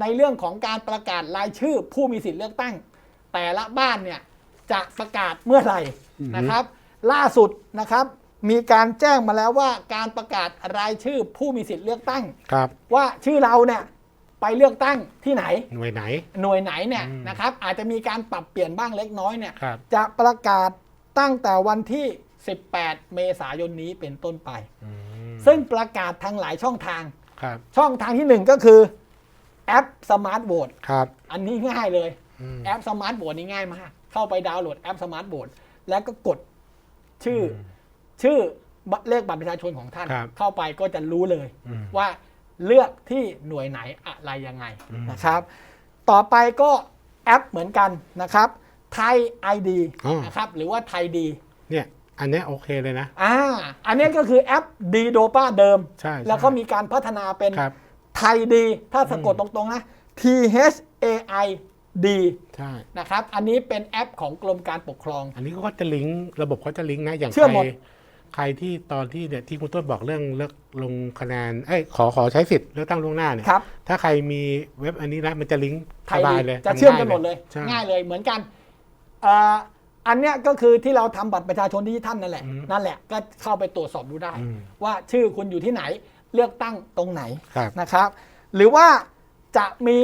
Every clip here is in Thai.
ในเรื่องของการประกาศรายชื่อผู้มีสิทธิ์เลือกตั้ง แต่ละบ้านเนี่ยจะประกาศเมื่อไหร่นะครับ ล่าสุดนะครับ มีการแจ้งมาแล้วว่าการประกาศรายชื่อผู้มีสิทธิ์เลือกตั้งครับว่าชื่อเราเนี่ยไปเลือกตั้งที่ไหน หน่วยไหน หน่วยไหนเนี่ยอืมนะครับ อาจจะมีการปรับเปลี่ยนบ้างเล็กน้อยเนี่ยครับ จะประกาศตั้งแต่วันที่ 18 เมษายนนี้เป็นต้นไป อืมซึ่งประกาศทางหลายช่องทาง ครับ ช่องทางที่หนึ่งก็คือ แอปสมาร์ทโหวตครับอันนี้ง่ายเลยอืมแอปสมาร์ทโหวตนี่ง่ายมาก เข้าไปดาวน์โหลดแอปสมาร์ทโหวตแล้วก็กดชื่ออชื่อบัตรเลขบัตรประชาชนของท่านครับเข้าไปก็จะรู้เลยอืมว่าเลือกที่หน่วยไหนอะไรยังไงนะครับ ต่อไปก็แอปเหมือนกันนะครับไทย ID อ๋อนะครับหรือว่าไทยดีเนี่ยอันเนี้ยโอเคเลยนะอ่าอันนี้ก็คือแอปดีโดป้าเดิมใช่ใช่แล้วก็มีการพัฒนาเป็นครับ ไทยดี ถ้าสะกดตรงๆนะ T H A I D ใช่นะครับ อันนี้เป็นแอปของกรมการปกครอง อันนี้ก็จะลิงก์ระบบเขาจะลิงก์นะอย่างเชื่อใครหมดใครที่ตอนที่เนี่ยที่คุณต้นบอกเรื่องเลือกลงคะแนนเอ้ยขอขอใช้สิทธิ์เลือกตั้งล่วงหน้าเนี่ยครับ ถ้าใครมีเว็บอันนี้นะมันจะลิงก์ไทสยบาดียเลยจะเชื่อมกันหมดเลย ใช่ ง่ายเลยเหมือนกันเอ่ออันเนี้ยก็คือที่เราทำบัตรประชาชนดิจิทัลนั่นแหละ อืมนั่นแหละก็เข้าไปตรวจสอบดูได้ อืม ว่าชื่อคุณอยู่ที่ไหน เลือกตั้งตรงไหนครับนะครับ หรือว่าจะมี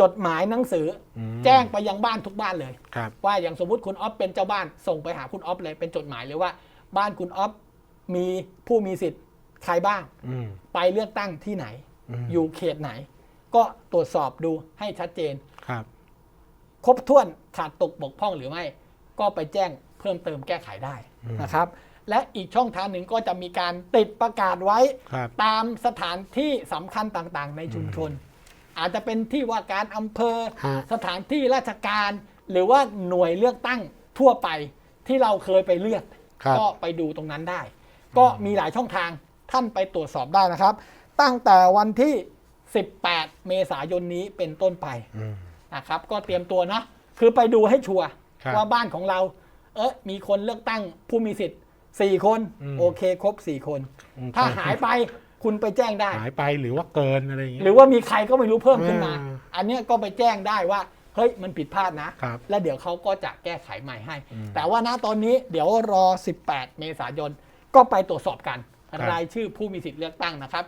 จดหมายหนังสืออมแจ้งไปยังบ้านทุกบ้านเลยครับว่าอย่างสมมุติคุณออฟเป็นเจ้าบ้านส่งไปหาคุณออฟเลยเป็นจดหมายเลยว่า บ้านคุณออฟมีผู้มีสิทธิ์ใครบ้างอืมไปเลือกตั้งที่ไหนอืมอยู่เขตไหน ก็ตรวจสอบดูให้ชัดเจนครับ ครบถ้วนขาดตกบกพร่องหรือไม่ ก็ไปแจ้งเพิ่มเติมแก้ไขได้นะครับ และอีกช่องทางหนึ่งก็จะมีการติดประกาศไว้ ครับ ตามสถานที่สำคัญต่างๆ ในชุมชน อาจจะเป็นที่ว่าการอำเภอ ฮะ สถานที่ราชการ หรือว่าหน่วยเลือกตั้งทั่วไปที่เราเคยไปเลือก ครับ ก็ไปดูตรงนั้นได้ ก็มีหลายช่องทางท่านไปตรวจสอบได้นะครับ ตั้งแต่วันที่ 18 เมษายนนี้เป็นต้นไปอืม นะครับ ก็เตรียมตัวเนาะคือไปดูให้ชัวร์ครับ ว่าบ้านของเรา เออมีคนเลือกตั้งผู้มีสิทธิ์ 4คน อืม โอเคครบ4คน อืมถ้าหายไปคุณไปแจ้งได้ หายไปหรือว่าเกินอะไรอย่างเงี้ยหรือว่ามีใครก็ไม่รู้เพิ่มขึ้นมาอ่าอันเนี้ยก็ไปแจ้งได้ว่า เฮ้ยมันผิดพลาดนะ ครับแล้วเดี๋ยวเขาก็จะแก้ไขใหม่ให้แต่ว่าณตอนนี้เดี๋ยวรอ 18 เมษายน ก็ไปตรวจสอบกัน ครับ รายชื่อผู้มีสิทธิ์เลือกตั้งนะครับ